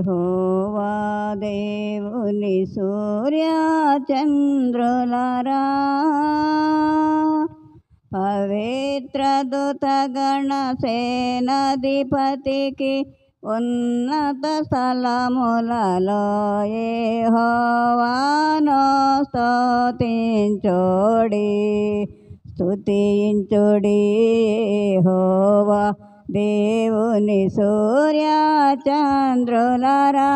యెహోవా దేవుని సూర్య చంద్రులరా పవిత్ర దూతగణ సేనాధిపతికి ఉన్నత స్థలములలో హోవానో స్తోతించోడి స్తుతించుడి హోవా దేవుని సూర్య చంద్రులరా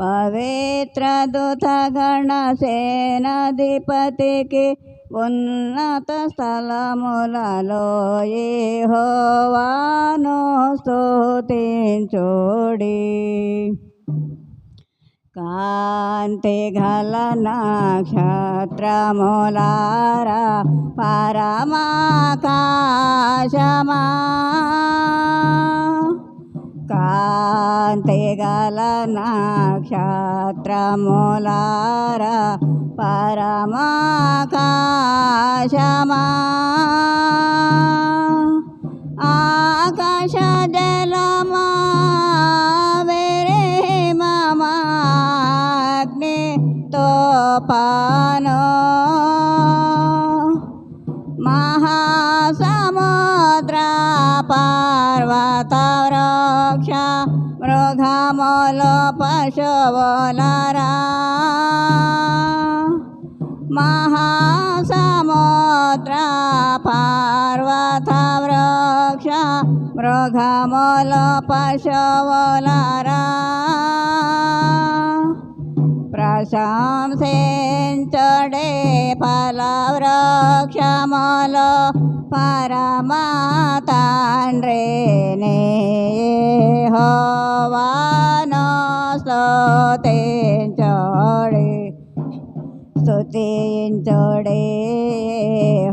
పవిత్ర దుతగణ సేనాధిపతికి ఉన్నత స్థలములలో యెహోవాను స్తుతించుడి. కాంతి గల నక్షత్రములారా పరమాకాశమా కాంతి గల నక్షత్రములారా పరమాకాశమా ఆకాశ జలమా পান। মহাসমুদ্র পার্বত রক্ষ মৃঘমল পশবলরা মহাসমুদ্র পার্বত রক্ষ মৃঘমল পশবলরা श्याम सेन चढ़े फलवृक्षमल परमातान्रे ने हवान स्तोतेन चढ़े स्तुतेन चढ़े,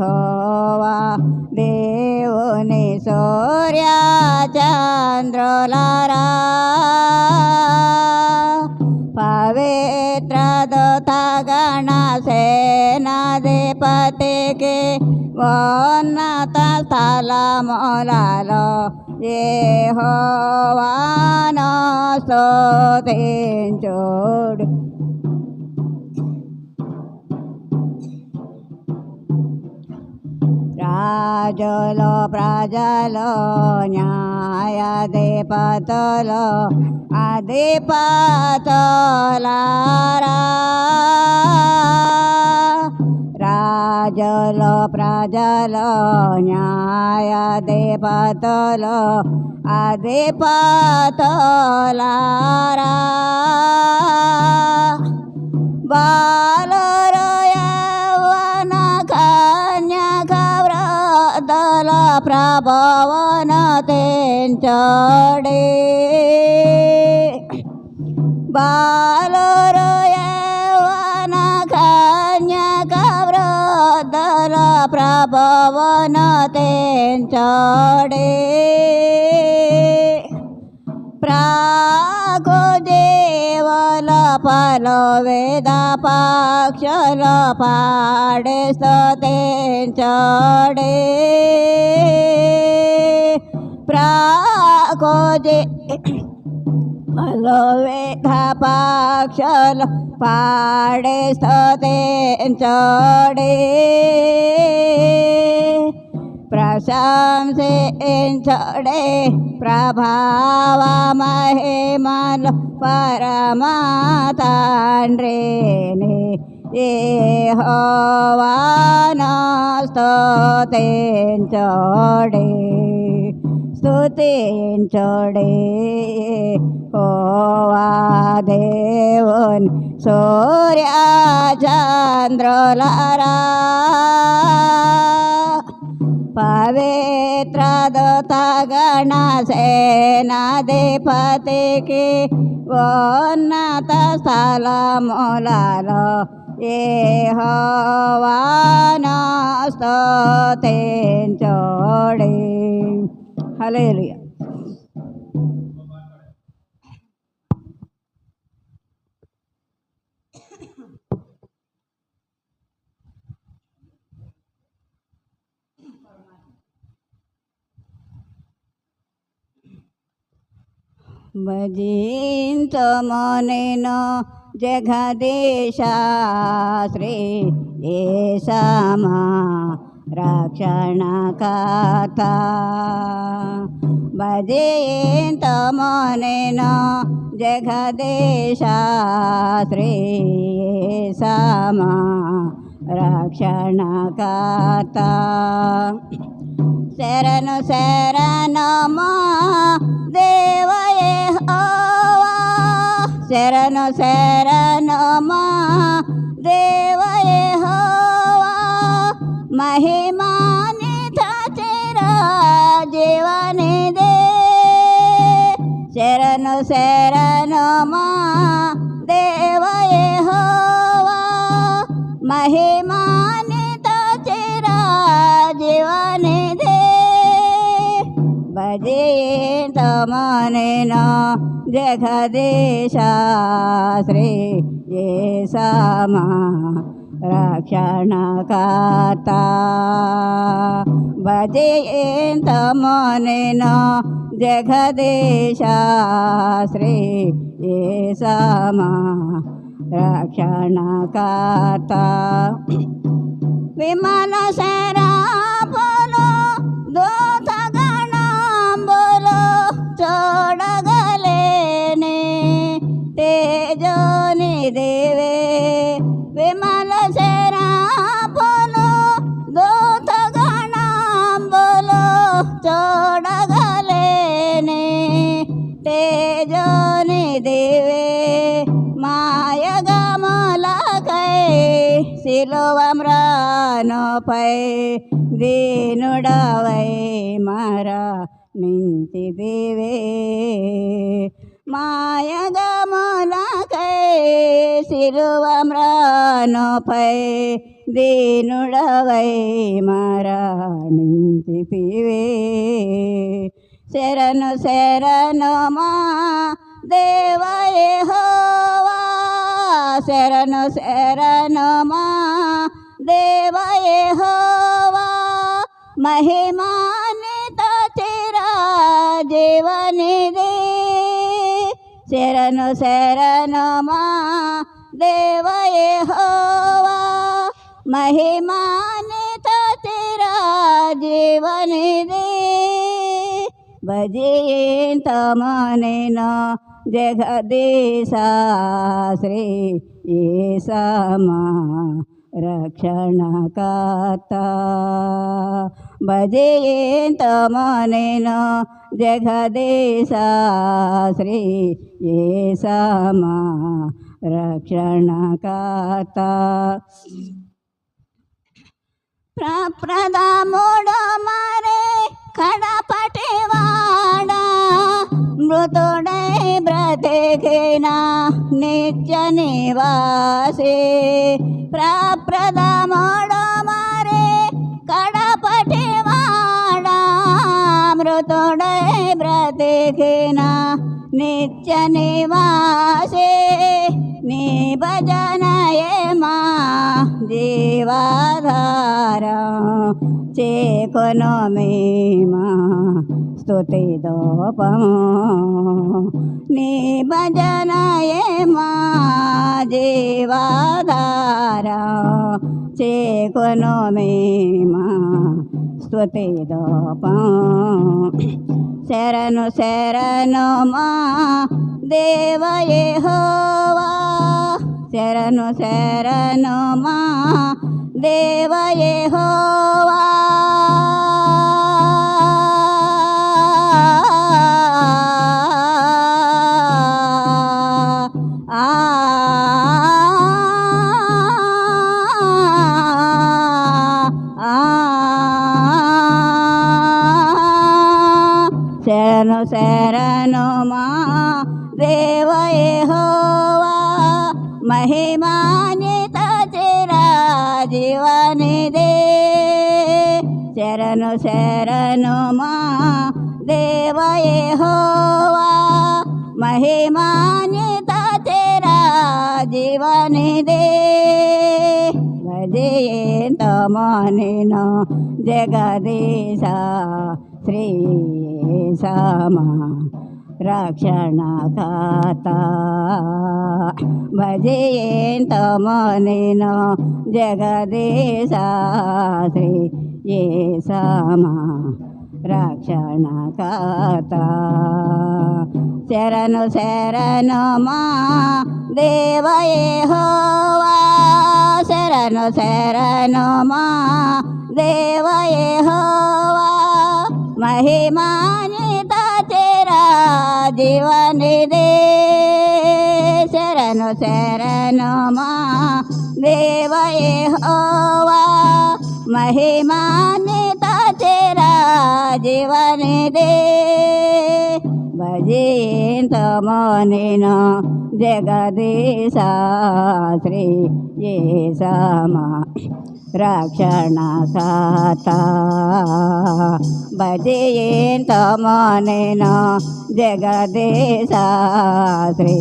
हवा सोर्या चंद्र, लार సేనాధిపతికి ఉన్నత స్థలములలో యెహోవాను స్తుతించుడు రాజులు ప్రజలు న్యాయాధిపతులు అధిపతులారా రాజులు ప్రజలు న్యాయాధిపతులు అధిపతులారా బాలరు యవ్వన కన్యక వ్రతల ప్రభవన తెంచడే బాలరు వ్రతల ప్రభావన తెంచడే ప్రాకు దేవల పలో వేద పక్షుల పాడే స్తుతించడే ప్రాకు मनोवेधपाक्षल पाडे स्तोते चोडे। प्रशंसे चोडे प्रभाव महे मन महिमल परमाताण्ड्रेणे येहोवानस्तोते चोडे। స్తుతించడే స్తుతించడే హోవా దేవుని సూర్య చంద్రులరా పవిత్ర దూతగణ సేనాధిపతికి ఉన్నత స్థలములలో ఏ హోవాను స్తుతించోడే హల్లెలూయా భజించము నేను జగదీశ శ్రీ रक्षणका भजेन्तमनेन तमो समा जघदेश्रेशमा रक्षणका शरण शरणे वा शरण शरण મહેમાન થશે જેવાને દે શરણો શરણમાં દેવએ હોવા મહેમાન થશે જેવાને દે ભજે તમને ન જગદેશા શ્રી જે સમા रक्षण करता भजेन्त मनेन जगदेशास्त्रे ये समा रक्षण करता विमल सरा శిలువమ్రానోపై దీనుడవై మరా నించి దేవే. మాయగమలకై శిలువమ్రానోపై దీనుడవై మరా నించి పివే. శరణు శరణు మా దేవయే హోవా శరణు శరణు మా देव यहोवा, महिमान तो तेरा जीवन दे। शरण शरण मा, देव यहोवा, महिमान तो तेरा जीवन दे। भजे तमने न जगदेशा, श्री ये समा रक्षणकता भजेन्तमनेन जगदेशा श्री ये समा मा रक्षणक प्रप्रदा मोडमारे कडा पठेवाड మృతుడై బ్రతికిన నిత్య నివాసి. ప్రప్రదముడు కడపటి కడపటివాడా మృతుడై బ్రతికిన నిత్య నివాసి. నీ భజనయే మా జీవాధార. చేకొను మేమా. స్తుతి దోపము నీ భజనయే మా జీవాధార. చేకొను మేమా స్తుతి దోపము శరణు శరణు మా దేవయే హోవా శరణు శరణు మా దేవయే హోవా ఆ శరణు శరణు మా దేవయే హోవా మహిమానిత చిరా జీవనిదే శరణు శరణు మా దేవయే మహిమాని जीवन दे। भजेतमनिन तो जगदीशा श्री समा रक्षण खाता भजेतमनिन तो जगदीशा श्री ये समा। రక్షణకర్త శరణు శరణు మా దేవయే హోవా శరణు శరణు మా దేవయే హోవా మహిమానిత చేరా జీవని శరణు శరణు మా దేవయే హోవా మహిమానిత जीवन दे। भजेन्त तो मनेन श्री ये समा रक्षणसाता भजेन्त तो मनेन श्री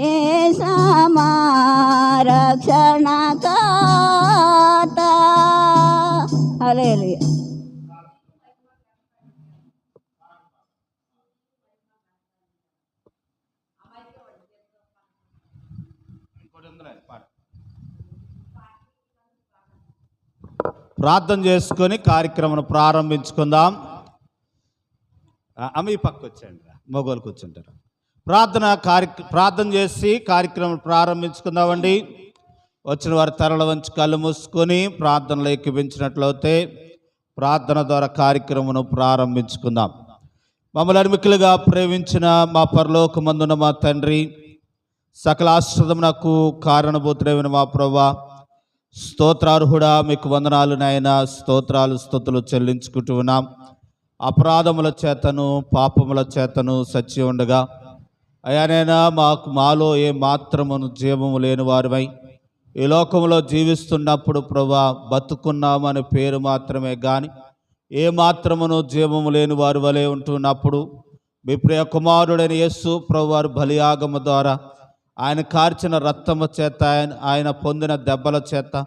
ये समा रक्षण रक्षणकाता हले ప్రార్థన చేసుకొని కార్యక్రమం ప్రారంభించుకుందాం. అమ్మ ఈ పక్క వచ్చేయండి మొగోలు కూర్చుంటారు. ప్రార్థన కార్య ప్రార్థన చేసి కార్యక్రమం ప్రారంభించుకుందామండి. వచ్చిన వారి తరల వంచి కళ్ళు మూసుకొని ప్రార్థనలో ఎక్కిపించినట్లయితే ప్రార్థన ద్వారా కార్యక్రమం ప్రారంభించుకుందాం. మమ్మల్ని అర్మికులుగా ప్రేమించిన మా పరలోకమందున మా తండ్రి సకల ఆశ్రదమునకు కారణభూతుడైన మా ప్రభా స్తోత్రార్హుడా మీకు వందనాలు నాయన. స్తోత్రాలు స్థుతులు చెల్లించుకుంటూ ఉన్నాం. అపరాధముల చేతను పాపముల చేతను సచ్చి ఉండగా అయానైనా మాకు మాలో ఏ మాత్రమును జీవము లేని వారిమై ఈ లోకంలో జీవిస్తున్నప్పుడు ప్రభా బతుకున్నామనే పేరు మాత్రమే కానీ ఏ మాత్రమును జీవము లేని వారి వలె ఉంటున్నప్పుడు మీ ప్రియ కుమారుడైన యేసు ప్రభు వారి బలియాగము ద్వారా ఆయన కార్చిన రక్తము చేత ఆయన ఆయన పొందిన దెబ్బల చేత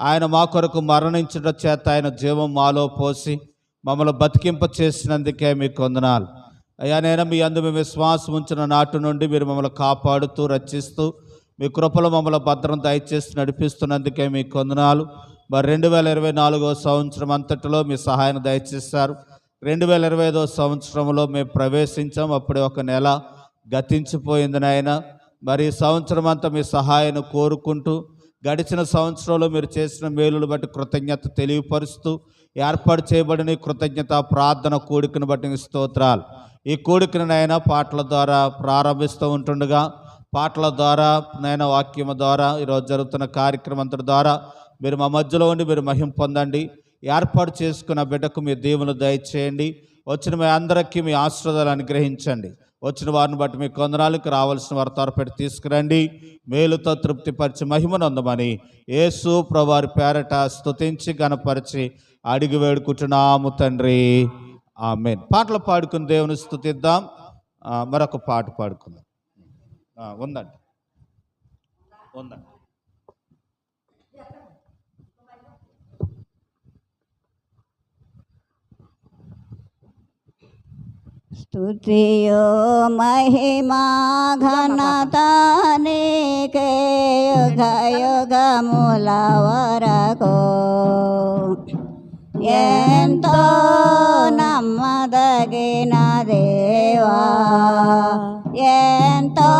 ఆయన మా కొరకు మరణించడం చేత ఆయన జీవం మాలో పోసి మమ్మల్ని బతికింప చేసినందుకే మీకు వందనాలు. అయ్యా నేను మీ అందు మేము విశ్వాసం ఉంచిన నాటి నుండి మీరు మమ్మల్ని కాపాడుతూ రక్షిస్తూ మీ కృపలో మమ్మల్ని భద్రం దయచేసి నడిపిస్తున్నందుకే మీకు వందనాలు. మరి రెండు వేల ఇరవై నాలుగో సంవత్సరం అంతటిలో మీ సహాయం దయచేస్తారు రెండు వేల ఇరవై ఐదో సంవత్సరంలో మేము ప్రవేశించాం. అప్పుడే ఒక నెల గతించిపోయింది నాయన. మరి సంవత్సరం అంతా మీ సహాయాన్ని కోరుకుంటూ గడిచిన సంవత్సరంలో మీరు చేసిన మేలును బట్టి కృతజ్ఞత తెలియపరుస్తూ ఏర్పాటు చేయబడిన ఈ కృతజ్ఞత ప్రార్థన కోడికను బట్టి స్తోత్రాలు. ఈ కోడికను నాయన పాటల ద్వారా ప్రారంభిస్తూ ఉంటుండగా పాటల ద్వారా నాయన వాక్యము ద్వారా ఈరోజు జరుగుతున్న కార్యక్రమం ద్వారా మీరు మా మధ్యలో ఉండి మీరు మహిం పొందండి. ఏర్పాటు చేసుకున్న బిడ్డకు మీ దీవులు దయచేయండి. వచ్చిన మీ అందరికీ మీ ఆశ్రదాలు అనుగ్రహించండి. వచ్చిన వారిని బట్టి మీ కొందనాలకు రావాల్సిన వారి తరపెట్టి తీసుకురండి. మేలుతో తృప్తిపరిచి మహిమనందమని యేసు ప్రవారి పేరట స్తుతించి గణపరిచి అడిగి వేడుకుంటున్నాము తండ్రి. ఆమెన్. పాటలు పాడుకుని దేవుని స్థుతిద్దాం మరొక పాట పాడుకుందాం. ఉందండి. ఉందండి. तृतीय महिमा घनताने के युग युग मूलवर को। तो नम दगिना देवा तो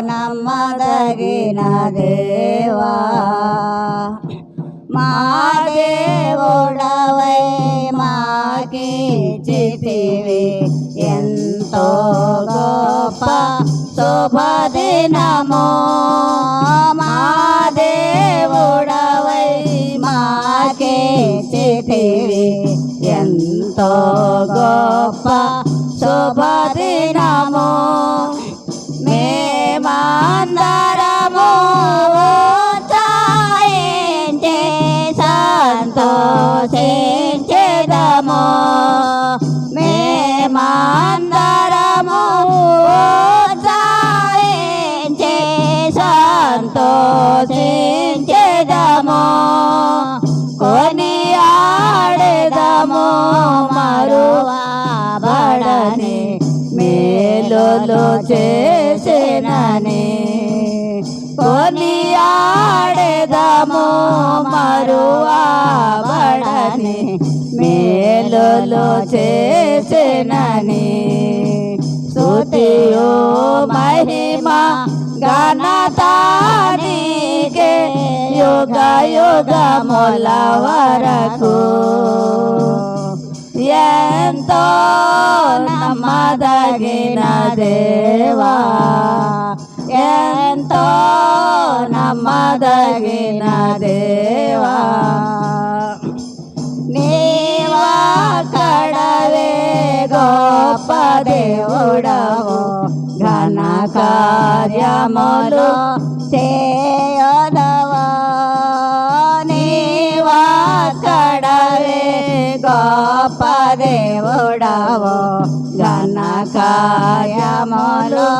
नम दगिना देवा। मा देव माँ की चिथिवी ఎంతో గొప్ప శుభదినమో మా దేవుడవై మాకిచ్చితివి ఎంతో గొప్ప శుభదినమో చేసినని కొనియాడేదము మరువాబడని మేలులు చేసేనని స్తుతియు మహిమ గణతానికే యుగ యుగముల వరకు. ఎంతో నమ్మదగిన దేవా ఎంతో నమ్మదగిన దేవా నీవా కడవే గొప్ప దేవుడవు ఘన కార్యములు చేయదవా నీవా కడవే గొప్ప దేవుడవు ఘన కార్యములు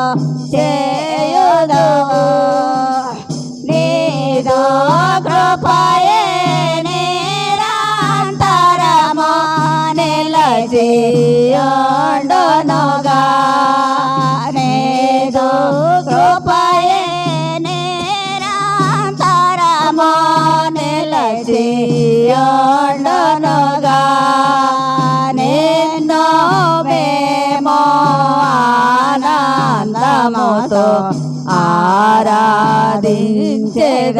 చేయుదవు. నీదో కృపయే నిరంతరము నిలచియుండునుగా. నీదో కృపయే నిరంతరము నిలచియుండునుగా.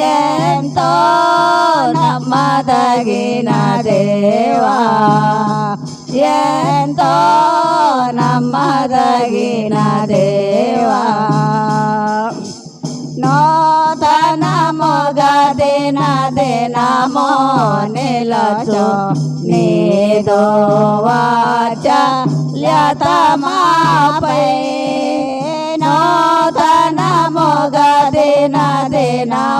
ఎంతో నమ్మదగిన దేవా ఎంతో నమ్మదగిన దేవా నూతనముగా దిన దినమో నిలచు నీదో వాచల్యతమాపై నూతనముగా నూతన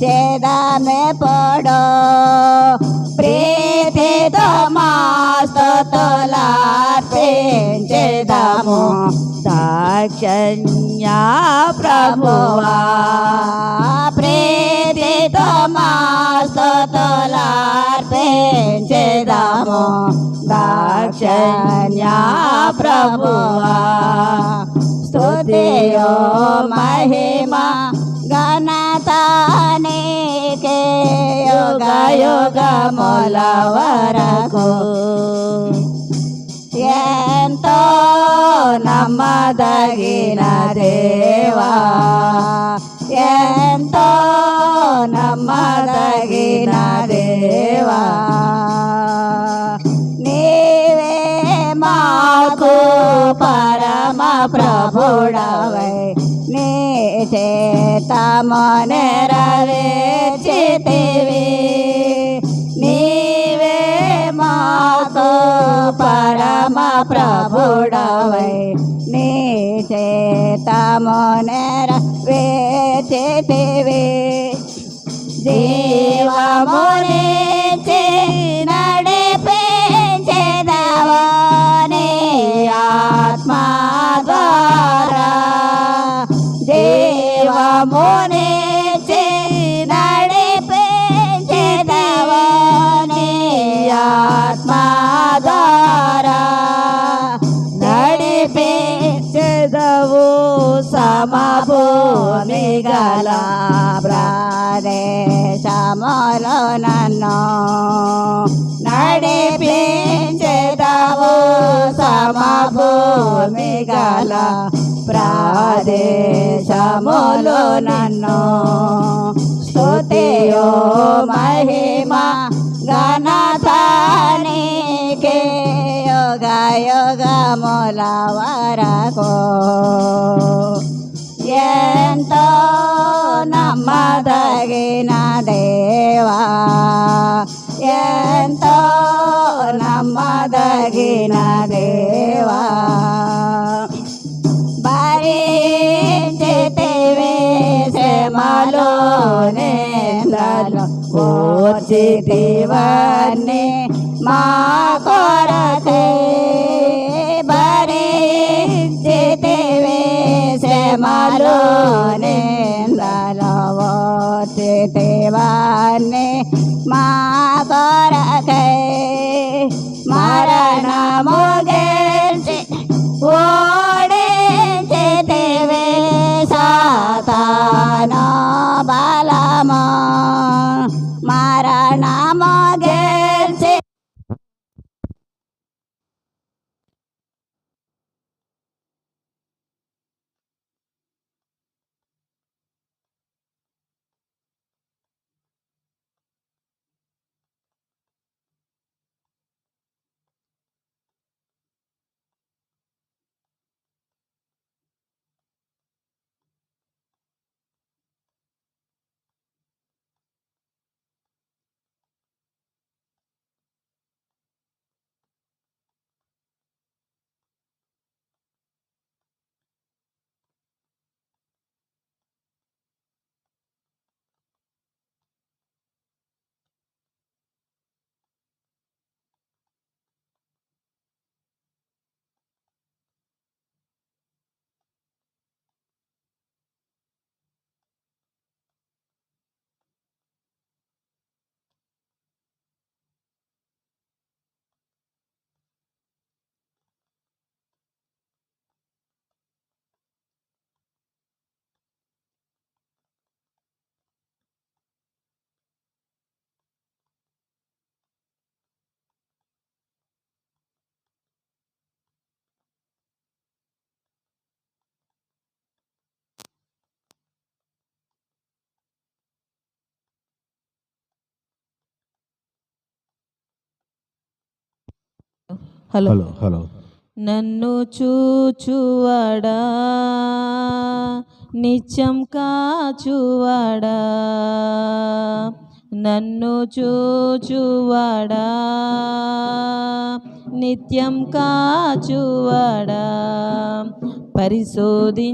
చేదామే పడో ప్రీతితో మాస్తులార్పించేదాము దాక్షణ్యా ప్రభువా ప్రీతితో మాస్తులార్పించేదాము దాక్షణ్యా ప్రభువా స్తుతియో మహిమ ఘనతానికే యుగ యుగముల వరకు ఎంతో నమ్మదగిన దేవా ఎంతో నమ్మదగిన దేవా నీవే మాకు పరమ ప్రభుడవై ચિંતા મને રાવે છે તેવી. નીવે માત પરમ પ્રભુડવે. નીચે તમને રાવે છે તેવી. જીવા મને నన్ను నడిపించేదావు సమభూమి గల ప్రాదేశములు నన్ను. స్తుతియో మహిమ ఘనత యోగముల వరకు ఎంతో నమ్మదగిన దేవా ఎంతో నమ్మదగిన దేవా భరించితివి శ్రమలో నేంద్రలో కూర్చితివన్నీ మా కొరకే భరించితివి శ్రమలో देवाने माता హలో. Hello hello. నన్ను చూచువాడా? నిత్యం కాచువాడా? నన్ను చూచువాడా? నిత్యం కాచువాడా? పరిశోధించి